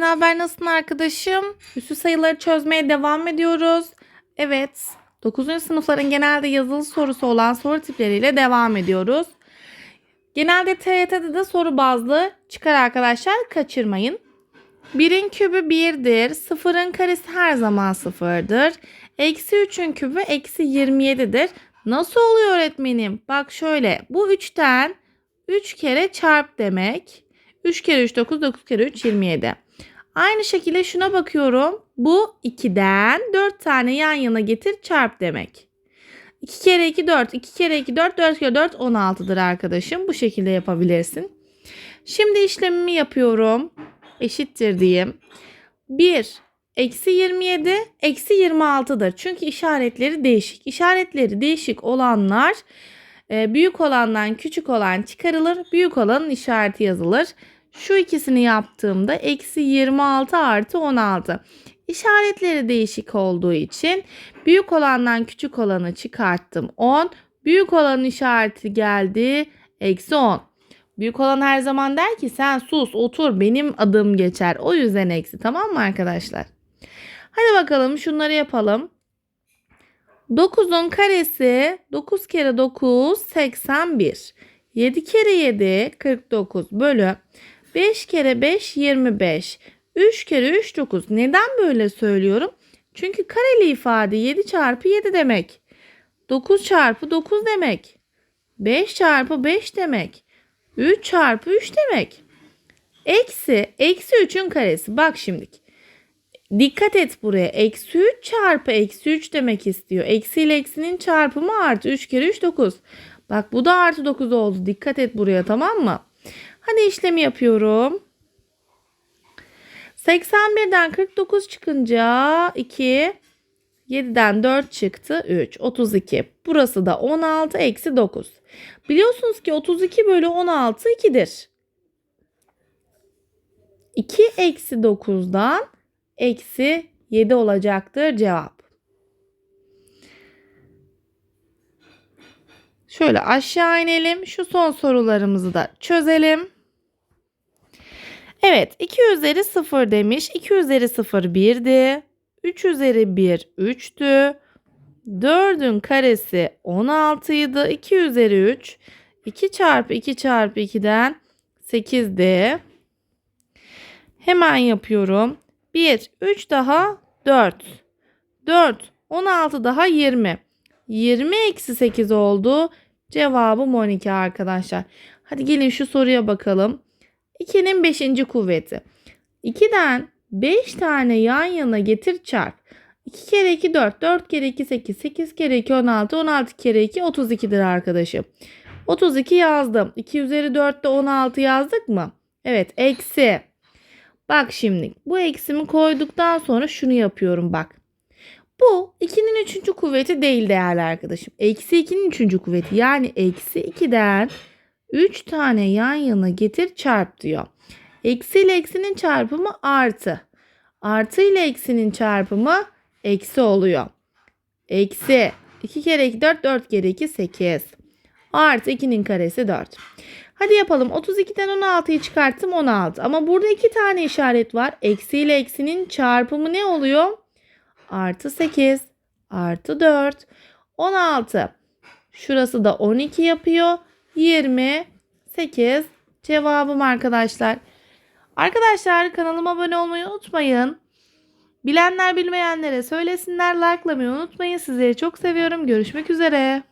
ne haber nasılsın arkadaşım? Üstü sayıları çözmeye devam ediyoruz. Evet 9. sınıfların genelde yazılı sorusu olan soru tipleriyle devam ediyoruz. Genelde TYT'de de soru bazlı çıkar arkadaşlar kaçırmayın. 1'in kübü 1'dir. 0'ın karesi her zaman 0'dır. Eksi 3'ün kübü eksi 27'dir. Nasıl oluyor öğretmenim? Bak şöyle bu 3'ten 3 kere çarp demek. 3 kere 3 9 9 kere 3 27. Aynı şekilde şuna bakıyorum. Bu 2'den 4 tane yan yana getir çarp demek. 2 kere 2 4, 2 kere 2 4, 4 kere 4 16'dır arkadaşım. Bu şekilde yapabilirsin. Şimdi işlemimi yapıyorum. Eşittir diyeyim. 1 eksi 27 eksi 26'dır. Çünkü işaretleri değişik. İşaretleri değişik olanlar e, büyük olandan küçük olan çıkarılır. Büyük olanın işareti yazılır. Şu ikisini yaptığımda eksi 26 artı 16. İşaretleri değişik olduğu için büyük olandan küçük olanı çıkarttım 10. Büyük olanın işareti geldi eksi 10. Büyük olan her zaman der ki sen sus otur benim adım geçer. O yüzden eksi tamam mı arkadaşlar? Hadi bakalım şunları yapalım. 9'un karesi 9 kere 9 81. 7 kere 7 49 bölü 5 kere 5 25. 3 kere 3 9. Neden böyle söylüyorum? Çünkü kareli ifade 7 çarpı 7 demek. 9 çarpı 9 demek. 5 çarpı 5 demek. 3 çarpı 3 demek. Eksi, eksi 3'ün karesi. Bak şimdi. Dikkat et buraya. Eksi 3 çarpı eksi 3 demek istiyor. Eksi ile eksinin çarpımı artı 3 kere 3 9. Bak bu da artı 9 oldu. Dikkat et buraya tamam mı? Hadi işlemi yapıyorum. 81'den 49 çıkınca 2, 7'den 4 çıktı 3, 32. Burası da 16 eksi 9. Biliyorsunuz ki 32 bölü 16 2'dir. 2 eksi 9'dan eksi 7 olacaktır cevap. Şöyle aşağı inelim. Şu son sorularımızı da çözelim. Evet 2 üzeri 0 demiş. 2 üzeri 0 1'di. 3 üzeri 1 3'tü. 4'ün karesi 16 idi. 2 üzeri 3 2 çarpı 2 çarpı 2'den 8'di. Hemen yapıyorum. 1, 3 daha 4. 4, 16 daha 20. 20 eksi 8 oldu. Cevabım 12 arkadaşlar. Hadi gelin şu soruya bakalım. 2'nin 5. kuvveti. 2'den 5 tane yan yana getir çarp. 2 kere 2 4, 4 kere 2 8, 8 kere 2 16, 16 kere 2 32'dir arkadaşım. 32 yazdım. 2 üzeri 4 de 16 yazdık mı? Evet eksi. Bak şimdi bu eksimi koyduktan sonra şunu yapıyorum bak. Bu 2'nin 3. kuvveti değil değerli arkadaşım. Eksi 2'nin 3. kuvveti yani eksi 2'den 3 tane yan yana getir çarp diyor. Eksi ile eksinin çarpımı artı. Artı ile eksinin çarpımı eksi oluyor. Eksi 2 kere 2 4 4 kere 2 8. Artı 2'nin karesi 4. Hadi yapalım. 32'den 16'yı çıkarttım 16. Ama burada iki tane işaret var. Eksi ile eksinin çarpımı ne oluyor? Artı 8 artı 4 16. Şurası da 12 yapıyor. 28 cevabım arkadaşlar. Arkadaşlar kanalıma abone olmayı unutmayın. Bilenler bilmeyenlere söylesinler. Like'lamayı unutmayın. Sizleri çok seviyorum. Görüşmek üzere.